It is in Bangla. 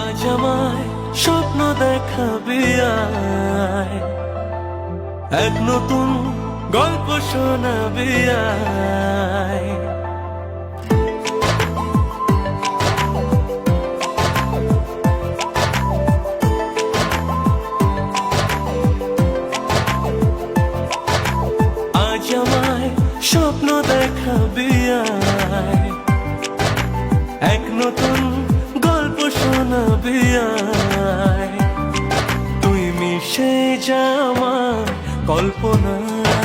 আজ আমায় স্বপ্ন দেখাবি এক নতুন গল্প শোনাবি আয়। আজ আমায় স্বপ্ন দেখাবি এক নতুন গল্প শোনাবি তুই মিশে যা আমার কল্পনায়